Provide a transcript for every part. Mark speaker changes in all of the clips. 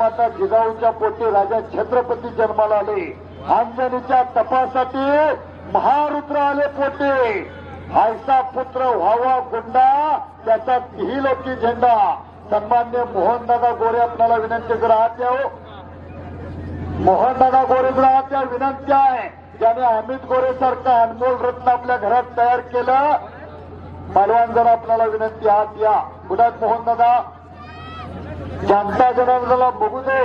Speaker 1: माता जिजाऊच्या पोटी राजा छत्रपती जन्माला आले. आंजनीच्या तपासाठी महारुद्र आले पोटे. भायसा पुत्र व्हावा गुंडा त्याचा तिही लोकी झेंडा. सन्मान्य मोहनदादा गोरे आपल्याला विनंती करा आत यावं. हो. मोहनदादा गोरे त्या विनंती आहे. ज्याने अमित गोरे सारखं अनमोल रत्न आपल्या घरात तयार केलं मालवान जरा आपल्याला विनंती आत या. गुलाब मोहन दादा जनता जनार्दनाला बघू दे.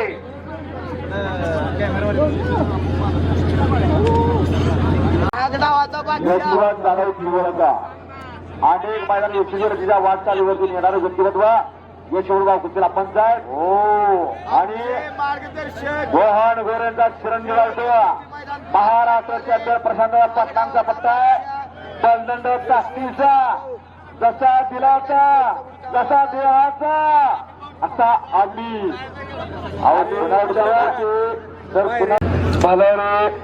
Speaker 1: यशवंत जाधव किलवरचा अनेक मैदान यशस्वी तिच्या वाटचालीवरती येणारं व्यक्तिमत्व यशवंतराव कुस्तीला पंचायत हो. आणि
Speaker 2: मार्गदर्शक
Speaker 1: मोहन गोरेंचा चिरंजीव लावतो महाराष्ट्राच्या तर प्रशांत पाटलांचा पट्टा आहे. बलदंड ताकदीचा जसा दिलाचा जसा देहाचा असा आम्ही. अहो,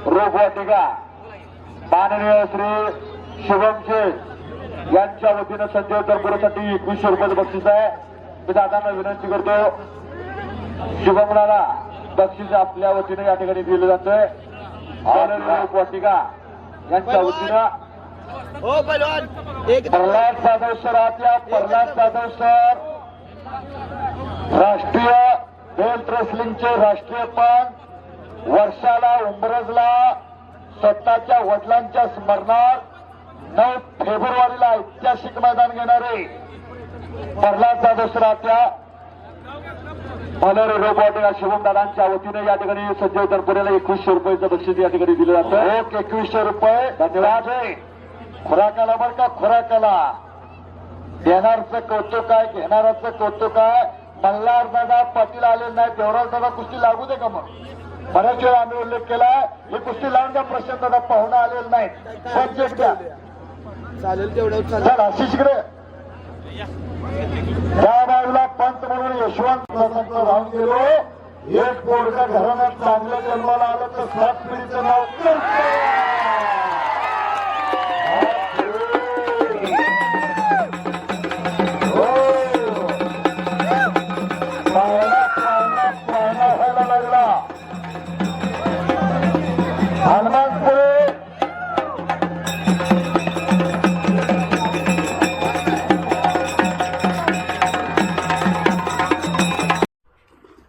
Speaker 1: रोगवाटिका माननीय श्री शुभम शेठ यांच्या वतीनं संजय तरपुरासाठी एकवीसशे रुपयाचं बक्षीस आहे. मी दादांना विनंती करतो शुभमनाला बक्षीस आपल्या वतीनं या ठिकाणी दिलं जातंय. माननीय वाटिका यांच्या वतीनं
Speaker 2: हो पहलवान. एक
Speaker 1: प्रल्हाद जाधव सर आपल्या प्रल्हाद जाधव सर राष्ट्रीय बेल्ट रेसलिंगचे राष्ट्रीय पण वर्षाला उंबरजला स्वतःच्या वडिलांच्या स्मरणात नऊ फेब्रुवारीला ऐतिहासिक मैदान घेणारे प्रल्हाद जाधव सर आपल्या मलर रोबोटिका शुभम दादांच्या वतीने या ठिकाणी संजय तरपुरेला एकवीसशे रुपयाचं बक्षीस या ठिकाणी दिलं जातं. एक एकवीसशे रुपये. धन्यवाद. आहे खुराकाला बरं का खुराकाला. देणारचं कौतुक आहे घेणाराचं कौतुक आहे मल्हार दादा पाटील आले नाही देवराज दादा कुस्ती लागू दे का मग? बऱ्याच वेळा आम्ही उल्लेख केलाय ही कुस्ती लावून द्या प्रशांत दादा पाहुणा आलेला नाही द्या.
Speaker 2: चालेल तेवढं
Speaker 1: चल आशिषकडे त्या बाजूला पंत म्हणून यशवंत राहून गेलो. एक पोरगा घराण्यात चांगलं जन्माला आलं तर सात पिढीचं नाव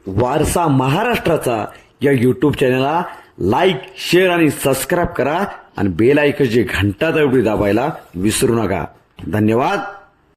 Speaker 3: वारसा महाराष्ट्राचा या यूट्यूब चॅनलला लाईक शेअर आणि सबस्क्राईब करा आणि बेल आयकन घंटा तेवढी दाबायला विसरू नका. धन्यवाद.